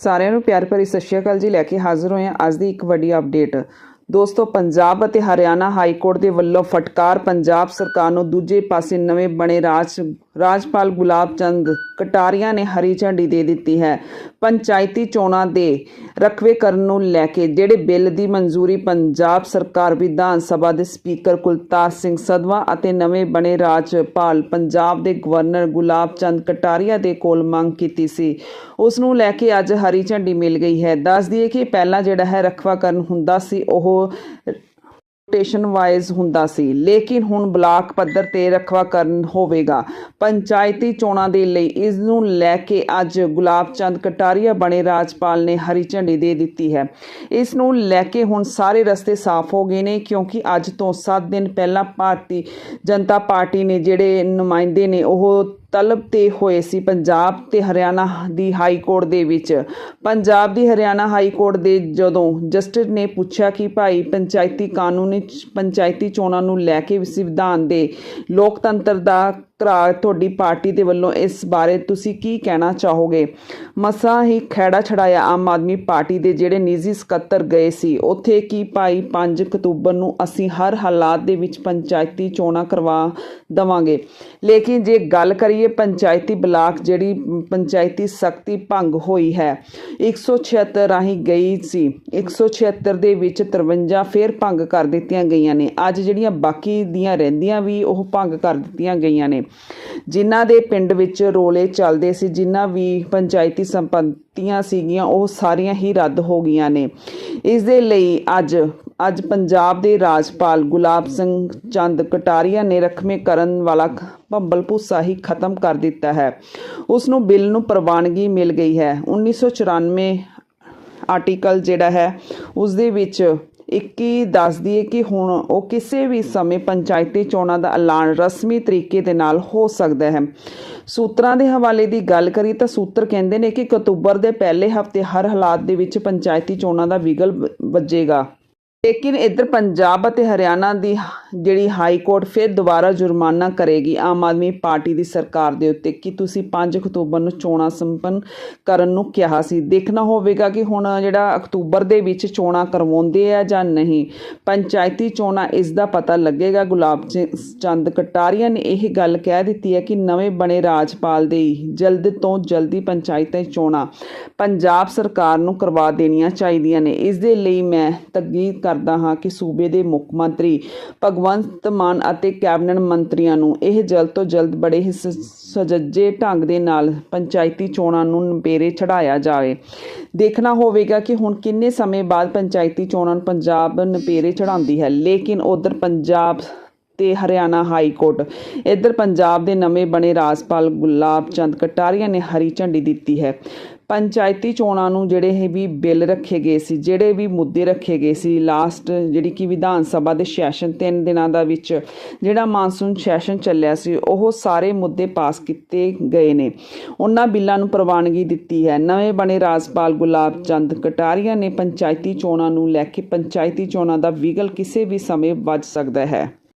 ਸਾਰਿਆਂ ਨੂੰ ਪਿਆਰ ਭਰੀ ਸਤਿ ਸ਼੍ਰੀ ਅਕਾਲ ਜੀ। ਲੈ ਕੇ ਹਾਜ਼ਰ ਹੋਏ ਹਾਂ ਅੱਜ ਦੀ ਇੱਕ ਵੱਡੀ ਅਪਡੇਟ ਦੋਸਤੋ, ਪੰਜਾਬ ਅਤੇ ਹਰਿਆਣਾ ਹਾਈ ਕੋਰਟ ਦੇ ਵੱਲੋਂ ਫਟਕਾਰ, ਪੰਜਾਬ ਸਰਕਾਰ ਨੂੰ ਦੂਜੇ ਪਾਸੇ ਨਵੇਂ ਬਣੇ ਰਾਜ, ਰਾਜਪਾਲ ਗੁਲਾਬ ਚੰਦ ਕਟਾਰੀਆ ਨੇ ਹਰੀ ਝੰਡੀ ਦੇ ਦਿੱਤੀ ਹੈ। ਪੰਚਾਇਤੀ ਚੋਣਾਂ ਦੇ ਰਖਵੇ ਕਰਨ ਨੂੰ ਲੈ ਕੇ ਜਿਹੜੇ ਬਿੱਲ ਦੀ ਮਨਜ਼ੂਰੀ ਪੰਜਾਬ ਸਰਕਾਰ, ਵਿਧਾਨ ਸਭਾ ਦੇ ਸਪੀਕਰ ਕੁਲਤਾਰ ਸਿੰਘ ਸਦਵਾ ਅਤੇ ਨਵੇਂ ਬਣੇ ਰਾਜਪਾਲ ਪੰਜਾਬ ਦੇ ਗਵਰਨਰ ਗੁਲਾਬ ਚੰਦ ਕਟਾਰੀਆ ਦੇ ਕੋਲ ਮੰਗ ਕੀਤੀ ਸੀ। ਉਸ ਨੂੰ ਲੈ ਕੇ ਅੱਜ ਹਰੀ ਝੰਡੀ ਮਿਲ ਗਈ ਹੈ। ਦੱਸ ਦਈਏ ਕਿ ਪਹਿਲਾਂ ਜਿਹੜਾ ਹੈ ਰਖਵਾ ਕਰਨ ਹੁੰਦਾ ਸੀ, ਉਹ ਰੋਟੇਸ਼ਨ ਵਾਈਜ਼ ਹੁੰਦਾ ਸੀ। ਲੇਕਿਨ ਹੁਣ ਬਲਾਕ ਪੱਧਰ ਤੇ ਰਖਵਾ ਕਰਨ ਹੋਵੇਗਾ। ਪੰਚਾਇਤੀ ਚੋਣਾਂ ਦੇ ਲਈ ਇਸ ਨੂੰ ਲੈ ਕੇ ਅੱਜ ਗੁਲਾਬ ਚੰਦ ਕਟਾਰੀਆ ਬਣੇ ਰਾਜਪਾਲ ਨੇ ਹਰੀ ਝੰਡੀ ਦੇ ਦਿੱਤੀ ਹੈ। ਇਸ ਨੂੰ ਲੈ ਕੇ ਹੁਣ ਸਾਰੇ ਰਸਤੇ ਸਾਫ਼ ਹੋ ਗਏ ਨੇ ਕਿਉਂਕਿ ਅੱਜ ਤੋਂ 7 ਦਿਨ ਪਹਿਲਾਂ ਭਾਰਤੀ ਜਨਤਾ ਪਾਰਟੀ ਨੇ ਜਿਹੜੇ ਨੁਮਾਇੰਦੇ ਨੇ ਉਹ ਤਲਬ ਤੇ ਹੋਏ ਸੀ ਪੰਜਾਬ ਤੇ ਹਰਿਆਣਾ ਦੀ ਹਾਈ ਕੋਰਟ ਦੇ ਵਿੱਚ। ਪੰਜਾਬ ਦੀ ਹਰਿਆਣਾ ਹਾਈ ਕੋਰਟ ਦੇ ਜਦੋਂ ਜਸਟਿਸ ਨੇ ਪੁੱਛਿਆ ਕਿ ਭਾਈ ਪੰਚਾਇਤੀ ਕਾਨੂੰਨ ਪੰਚਾਇਤੀ ਚੋਣਾਂ ਨੂੰ ਲੈ ਕੇ ਸੰਵਿਧਾਨ ਦੇ ਲੋਕਤੰਤਰ ਦਾ ਘਰਾ ਤੁਹਾਡੀ ਪਾਰਟੀ ਦੇ ਵੱਲੋਂ ਇਸ ਬਾਰੇ ਤੁਸੀਂ ਕੀ ਕਹਿਣਾ ਚਾਹੋਗੇ? ਮਸਾਂ ਹੀ ਖੈੜਾ ਛੜਾਇਆ ਆਮ ਆਦਮੀ ਪਾਰਟੀ ਦੇ ਜਿਹੜੇ ਨਿੱਜੀ ਸਕੱਤਰ ਗਏ ਸੀ। ਉੱਥੇ ਕੀ ਭਾਈ 5 ਅਕਤੂਬਰ ਨੂੰ ਅਸੀਂ ਹਰ ਹਾਲਾਤ ਦੇ ਵਿੱਚ ਪੰਚਾਇਤੀ ਚੋਣਾਂ ਕਰਵਾ ਦਵਾਂਗੇ? ਲੇਕਿਨ ਜੇ ਗੱਲ ਕਰੀਏ ਪੰਚਾਇਤੀ ਬਲਾਕ ਜਿਹੜੀ ਪੰਚਾਇਤੀ ਸਖਤੀ ਭੰਗ ਹੋਈ ਹੈ 176 ਰਾਹੀਂ ਗਈ ਸੀ। 176 ਦੇ ਵਿੱਚ 53 ਫੇਰ ਭੰਗ ਕਰ ਦਿੱਤੀਆਂ ਗਈਆਂ ਨੇ। ਅੱਜ ਜਿਹੜੀਆਂ ਬਾਕੀ ਦੀਆਂ ਰਹਿੰਦੀਆਂ ਵੀ ਉਹ ਭੰਗ ਕਰ ਦਿੱਤੀਆਂ ਗਈਆਂ ਨੇ। ਜਿਨ੍ਹਾਂ ਦੇ ਪਿੰਡ ਵਿੱਚ ਰੋਲੇ ਚੱਲਦੇ ਸੀ, ਜਿਨ੍ਹਾਂ ਵੀ ਪੰਚਾਇਤੀ ਸੰਪਤੀਆਂ ਸੀਗੀਆਂ, ਉਹ ਸਾਰੀਆਂ ਹੀ ਰੱਦ ਹੋ ਗਈਆਂ ਨੇ। ਇਸ ਦੇ ਲਈ ਅੱਜ ਅੱਜ ਪੰਜਾਬ ਦੇ ਰਾਜਪਾਲ ਗੁਲਾਬ ਸਿੰਘ ਚੰਦ ਕਟਾਰੀਆ ਨੇ ਰਖਮੇ ਕਰਨ ਵਾਲਾ ਭੰਬਲ ਭੂਸਾ ਹੀ ਖਤਮ ਕਰ ਦਿੱਤਾ ਹੈ। ਉਸ ਨੂੰ ਬਿੱਲ ਨੂੰ ਪ੍ਰਵਾਨਗੀ ਮਿਲ ਗਈ ਹੈ। 1994 ਆਰਟੀਕਲ ਜਿਹੜਾ ਹੈ, ਉਸ ਦੇ ਵਿੱਚ 21 ਦੱਸਦੀ ਹੈ ਕਿ ਹੁਣ ਉਹ ਕਿਸੇ ਵੀ ਸਮੇਂ ਪੰਚਾਇਤੀ ਚੋਣਾਂ ਦਾ ਐਲਾਨ ਰਸਮੀ ਤਰੀਕੇ ਦੇ ਨਾਲ ਹੋ ਸਕਦਾ ਹੈ। ਸੂਤਰਾਂ ਦੇ ਹਵਾਲੇ ਦੀ ਗੱਲ ਕਰੀ ਤਾਂ ਸੂਤਰ ਕਹਿੰਦੇ ਨੇ ਕਿ ਅਕਤੂਬਰ ਦੇ ਪਹਿਲੇ ਹਫ਼ਤੇ ਹਰ ਹਾਲਾਤ ਦੇ ਵਿੱਚ ਪੰਚਾਇਤੀ ਚੋਣਾਂ ਦਾ ਵਿਗਲ ਵ- ਵੱਜੇਗਾ। ਲੇਕਿਨ ਇੱਧਰ ਪੰਜਾਬ ਅਤੇ ਹਰਿਆਣਾ ਦੀ ਜਿਹੜੀ ਹਾਈ ਕੋਰਟ ਫਿਰ ਦੁਬਾਰਾ ਜੁਰਮਾਨਾ ਕਰੇਗੀ ਆਮ ਆਦਮੀ ਪਾਰਟੀ ਦੀ ਸਰਕਾਰ ਦੇ ਉੱਤੇ, ਕਿ ਤੁਸੀਂ 5 ਅਕਤੂਬਰ ਨੂੰ ਚੋਣਾਂ ਸੰਪੰਨ ਕਰਨ ਨੂੰ ਕਿਹਾ ਸੀ? ਦੇਖਣਾ ਹੋਵੇਗਾ ਕਿ ਹੁਣ ਜਿਹੜਾ ਅਕਤੂਬਰ ਦੇ ਵਿੱਚ ਚੋਣਾਂ ਕਰਵਾਉਂਦੇ ਆ ਜਾਂ ਨਹੀਂ। ਪੰਚਾਇਤੀ ਚੋਣਾਂ, ਇਸ ਦਾ ਪਤਾ ਲੱਗੇਗਾ। ਗੁਲਾਬ ਚ- ਚੰਦ ਕਟਾਰੀਆ ਨੇ ਇਹ ਗੱਲ ਕਹਿ ਦਿੱਤੀ ਹੈ ਕਿ ਨਵੇਂ ਬਣੇ ਰਾਜਪਾਲ ਦੇ ਜਲਦ ਤੋਂ ਜਲਦੀ ਪੰਚਾਇਤਾਂ ਚੋਣਾਂ ਪੰਜਾਬ ਸਰਕਾਰ ਨੂੰ ਕਰਵਾ ਦੇਣੀਆਂ ਚਾਹੀਦੀਆਂ ਨੇ। ਇਸ ਦੇ ਲਈ ਮੈਂ ਤਕਦੀਰ ਕਰਦਾ ਹਾਂ ਕਿ ਸੂਬੇ ਦੇ ਮੁੱਖ ਮੰਤਰੀ ਭਗਵੰਤ ਮਾਨ ਅਤੇ ਕੈਬਨਿਟ ਮੰਤਰੀਆਂ ਨੂੰ ਇਹ ਜਲਦ ਤੋਂ ਜਲਦ ਬੜੇ ਹੀ ਢੰਗ ਦੇ ਨਾਲ ਪੰਚਾਇਤੀ ਚੋਣਾਂ ਨੂੰ ਨਪੇਰੇ ਚੜਾਇਆ ਜਾਵੇ। ਦੇਖਣਾ ਹੋਵੇਗਾ ਕਿ ਹੁਣ ਕਿੰਨੇ ਸਮੇਂ ਬਾਅਦ ਪੰਚਾਇਤੀ ਚੋਣਾਂ ਨੂੰ ਪੰਜਾਬ ਨਪੇਰੇ ਚੜਾਉਂਦੀ ਹੈ। ਲੇਕਿਨ ਉਧਰ ਪੰਜਾਬ ਤੇ ਹਰਿਆਣਾ ਹਾਈ ਕੋਰਟ, ਇੱਧਰ ਪੰਜਾਬ ਦੇ ਨਵੇਂ ਬਣੇ ਰਾਜਪਾਲ ਗੁਲਾਬ ਚੰਦ ਕਟਾਰੀਆ ਨੇ ਹਰੀ ਝੰਡੀ ਦਿੱਤੀ ਹੈ। ਪੰਚਾਇਤੀ ਚੋਣਾਂ ਨੂੰ ਜਿਹੜੇ ਇਹ ਵੀ ਬਿੱਲ ਰੱਖੇ ਗਏ ਸੀ, ਜਿਹੜੇ ਵੀ ਮੁੱਦੇ ਰੱਖੇ ਗਏ ਸੀ, ਲਾਸਟ ਜਿਹੜੀ ਕਿ ਵਿਧਾਨ ਸਭਾ ਦੇ ਸੈਸ਼ਨ 3 ਦਿਨਾਂ ਦਾ ਵਿੱਚ ਜਿਹੜਾ ਮਾਨਸੂਨ ਸੈਸ਼ਨ ਚੱਲਿਆ ਸੀ, ਉਹ ਸਾਰੇ ਮੁੱਦੇ ਪਾਸ ਕੀਤੇ ਗਏ ਨੇ। ਉਹਨਾਂ ਬਿੱਲਾਂ ਨੂੰ ਪ੍ਰਵਾਨਗੀ ਦਿੱਤੀ ਹੈ। ਨਵੇਂ ਬਣੇ ਰਾਜਪਾਲ ਗੁਲਾਬ ਚੰਦ ਕਟਾਰੀਆ ਨੇ ਪੰਚਾਇਤੀ ਚੋਣਾਂ ਨੂੰ ਲੈ ਕੇ ਪੰਚਾਇਤੀ ਚੋਣਾਂ ਦਾ ਵਿਗਲ ਕਿਸੇ ਵੀ ਸਮੇਂ ਵੱਜ ਸਕਦਾ ਹੈ।